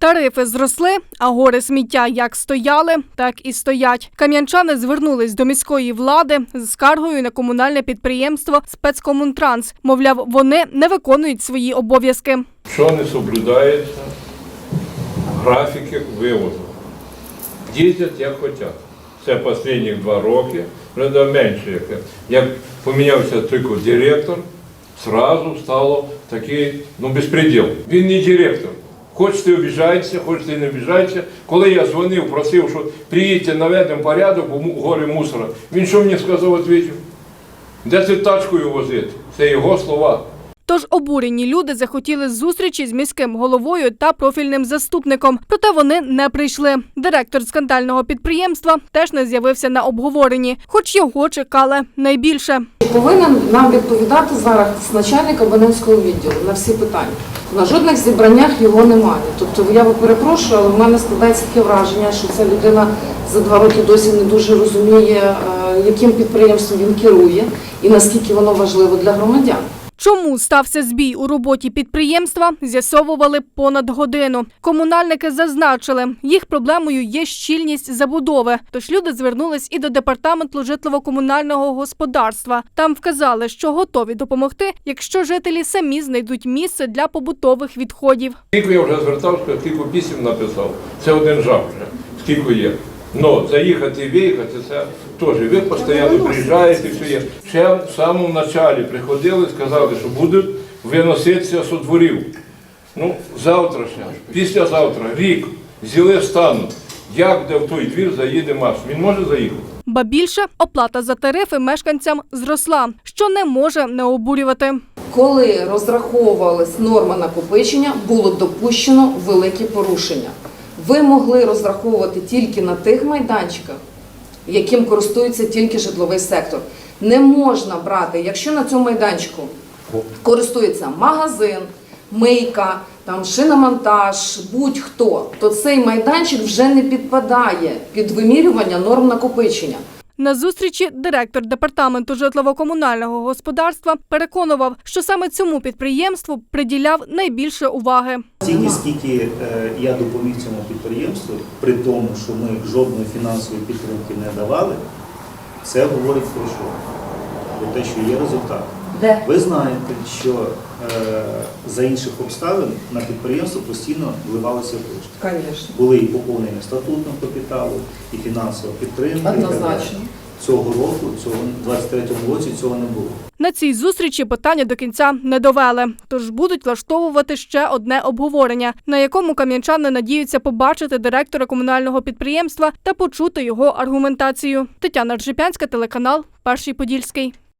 Тарифи зросли, а гори сміття як стояли, так і стоять. Кам'янчани звернулись до міської влади з скаргою на комунальне підприємство Спецкомунтранс. Мовляв, вони не виконують свої обов'язки. Що не соблюдається, графіки вивозу. Їздять як хочуть. Це останні два роки, вже менше. Як, помінявся тільки директор, сразу стало такий, ну, безпреділ. Він не директор. Хочете обіжаєтеся, хочете не обіжаєтеся. Коли я дзвонив, просив, що приїдьте, наведемо порядок, бо гори мусора. Він що мені сказав, відповів? Де це тачкою возити? Це його слова. Тож обурені люди захотіли зустрічі з міським головою та профільним заступником. Проте вони не прийшли. Директор скандального підприємства теж не з'явився на обговоренні, хоч його чекали найбільше. Повинен нам відповідати зараз начальник абонентського відділу на всі питання. На жодних зібраннях його немає. Тобто я перепрошую, але в мене складається таке враження, що ця людина за два роки досі не дуже розуміє, е, яким підприємством він керує і наскільки воно важливо для громадян. Чому стався збій у роботі підприємства, з'ясовували понад годину. Комунальники зазначили, їх проблемою є щільність забудови. Тож люди звернулись і до департаменту житлово-комунального господарства. Там вказали, що готові допомогти, якщо жителі самі знайдуть місце для побутових відходів. Скільки я вже звертався, скільки пісім написав. Це один жах скільки є. Ну, заїхати і виїхати, це теж. Ви постійно приїжджаєте, все є. Ще в самому началі приходили, сказали, що будуть виноситися з дворів. Ну, завтра ще, післязавтра, рік, зіли стануть. Як де в той двір заїде Маш? Він може заїхати? Ба більше оплата за тарифи мешканцям зросла, що не може не обурювати. Коли розраховувалась норма накопичення, було допущено великі порушення. Ви могли розраховувати тільки на тих майданчиках, яким користується тільки житловий сектор. Не можна брати, якщо на цьому майданчику користується магазин, мийка, там шиномонтаж, будь-хто, то цей майданчик вже не підпадає під вимірювання норм накопичення. На зустрічі директор департаменту житлово-комунального господарства переконував, що саме цьому підприємству приділяв найбільше уваги. Ціні, скільки е, я допоміг цьому підприємству, при тому, що ми жодної фінансової підтримки не давали, це говорить про що? Про те, що є результат. Де? Ви знаєте, що е, за інших обставин на підприємство постійно вливалися кошти. Звісно. Були і поповнення статутного капіталу, і фінансова підтримка. Однозначно. Цього року, цього в 23-му році цього не було. На цій зустрічі питання до кінця не довели, тож будуть влаштовувати ще одне обговорення, на якому кам'янчани надіються побачити директора комунального підприємства та почути його аргументацію. Тетяна Ржипянська, телеканал Перший Подільський.